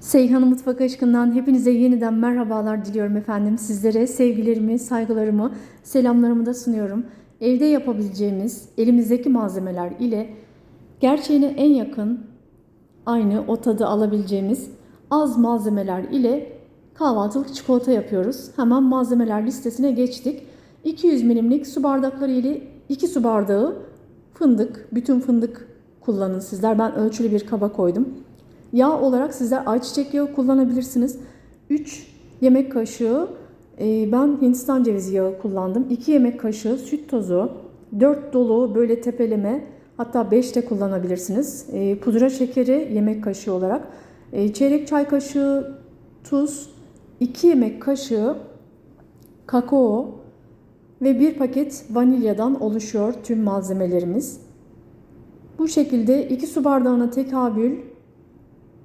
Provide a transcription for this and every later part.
Seyhan'ın Mutfak Aşkı'ndan hepinize yeniden merhabalar diliyorum efendim. Sizlere sevgilerimi, saygılarımı, selamlarımı da sunuyorum. Evde yapabileceğimiz elimizdeki malzemeler ile gerçeğine en yakın aynı o tadı alabileceğimiz az malzemeler ile kahvaltılık çikolata yapıyoruz. Hemen malzemeler listesine geçtik. 200 milimlik su bardakları ile 2 su bardağı fındık, bütün fındık kullanın sizler. Ben ölçülü bir kaba koydum. Yağ olarak sizler ayçiçek yağı kullanabilirsiniz. 3 yemek kaşığı e, ben Hindistan cevizi yağı kullandım. 2 yemek kaşığı süt tozu, 4 dolu böyle tepeleme hatta 5 de kullanabilirsiniz. E, Pudra şekeri yemek kaşığı olarak. E, Çeyrek çay kaşığı tuz, 2 yemek kaşığı kakao ve 1 paket vanilyadan oluşuyor tüm malzemelerimiz. Bu şekilde 2 su bardağına tekabül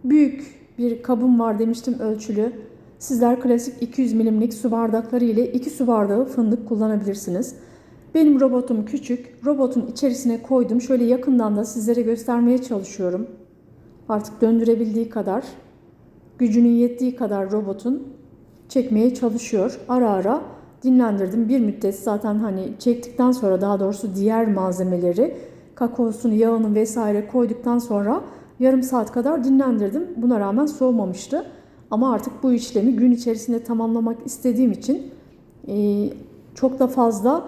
büyük bir kabım var demiştim ölçülü. Sizler klasik 200 milimlik su bardakları ile 2 su bardağı fındık kullanabilirsiniz. Benim robotum küçük. Robotun içerisine koydum. Şöyle yakından da sizlere göstermeye çalışıyorum. Artık döndürebildiği kadar, gücünün yettiği kadar robotun çekmeye çalışıyor. Ara ara dinlendirdim. Bir müddet zaten hani çektikten sonra daha doğrusu diğer malzemeleri kakaosunu, yağını vesaire koyduktan sonra yarım saat kadar dinlendirdim. Buna rağmen soğumamıştı. Ama artık bu işlemi gün içerisinde tamamlamak istediğim için e, çok da fazla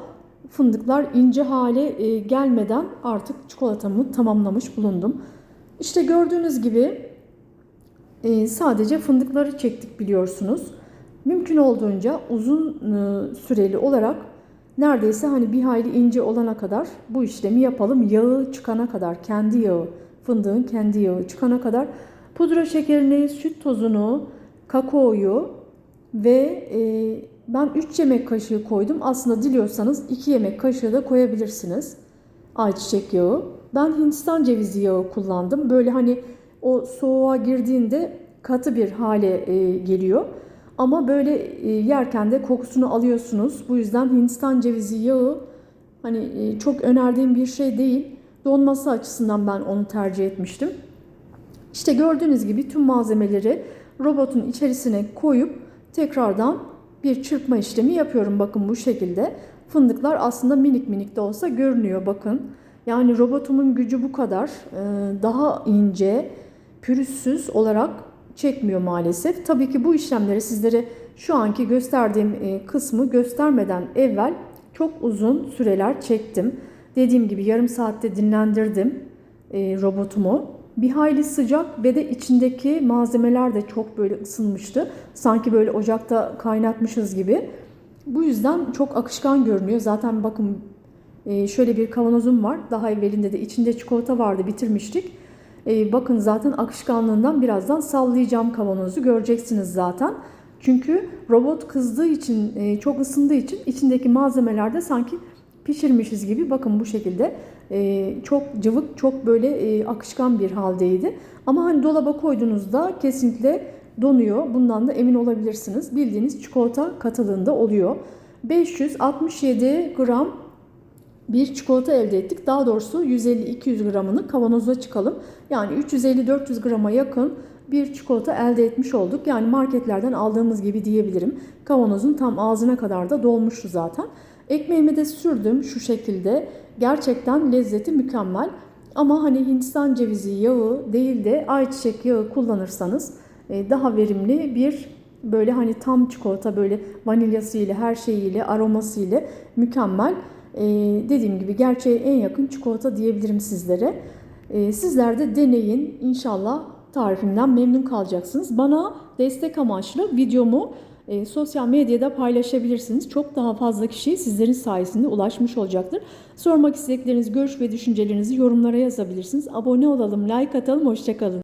fındıklar ince hale e, gelmeden artık çikolatamı tamamlamış bulundum. İşte gördüğünüz gibi e, sadece fındıkları çektik biliyorsunuz. Mümkün olduğunca uzun süreli olarak neredeyse hani bir hayli ince olana kadar bu işlemi yapalım. Yağı çıkana kadar kendi yağı fındığın kendi yağı çıkana kadar pudra şekerini, süt tozunu, kakaoyu ve e, ben 3 yemek kaşığı koydum. Aslında diliyorsanız 2 yemek kaşığı da koyabilirsiniz. Ayçiçek yağı. Ben Hindistan cevizi yağı kullandım. Böyle hani o soğuğa girdiğinde katı bir hale e, geliyor. Ama böyle e, yerken de kokusunu alıyorsunuz. Bu yüzden Hindistan cevizi yağı hani e, çok önerdiğim bir şey değil. Donması açısından ben onu tercih etmiştim. İşte gördüğünüz gibi tüm malzemeleri robotun içerisine koyup tekrardan bir çırpma işlemi yapıyorum. Bakın bu şekilde. Fındıklar aslında minik minik de olsa görünüyor bakın. Yani robotumun gücü bu kadar. Ee, daha ince, pürüzsüz olarak çekmiyor maalesef. Tabii ki bu işlemleri sizlere şu anki gösterdiğim e, kısmı göstermeden evvel çok uzun süreler çektim. Dediğim gibi yarım saatte dinlendirdim e, robotumu. Bir hayli sıcak ve de içindeki malzemeler de çok böyle ısınmıştı. Sanki böyle ocakta kaynatmışız gibi. Bu yüzden çok akışkan görünüyor. Zaten bakın e, şöyle bir kavanozum var. Daha evvelinde de içinde çikolata vardı bitirmiştik. E, bakın zaten akışkanlığından birazdan sallayacağım kavanozu göreceksiniz zaten. Çünkü robot kızdığı için, e, çok ısındığı için içindeki malzemeler de sanki pişirmişiz gibi bakın bu şekilde e, çok cıvık çok böyle e, akışkan bir haldeydi. Ama hani dolaba koyduğunuzda kesinlikle donuyor. Bundan da emin olabilirsiniz. Bildiğiniz çikolata katılığında oluyor. 567 gram bir çikolata elde ettik. Daha doğrusu 150-200 gramını kavanoza çıkalım. Yani 350-400 grama yakın bir çikolata elde etmiş olduk. Yani marketlerden aldığımız gibi diyebilirim. Kavanozun tam ağzına kadar da dolmuştu zaten. Ekmeğimi de sürdüm şu şekilde. Gerçekten lezzeti mükemmel. Ama hani Hindistan cevizi yağı değil de ayçiçek yağı kullanırsanız e, daha verimli bir böyle hani tam çikolata böyle vanilyası ile her şeyiyle aroması ile mükemmel. E, dediğim gibi gerçeğe en yakın çikolata diyebilirim sizlere. E, sizler de deneyin. İnşallah tarifimden memnun kalacaksınız. Bana destek amaçlı videomu e, sosyal medyada paylaşabilirsiniz. Çok daha fazla kişi sizlerin sayesinde ulaşmış olacaktır. Sormak istedikleriniz, görüş ve düşüncelerinizi yorumlara yazabilirsiniz. Abone olalım, like atalım, hoşçakalın.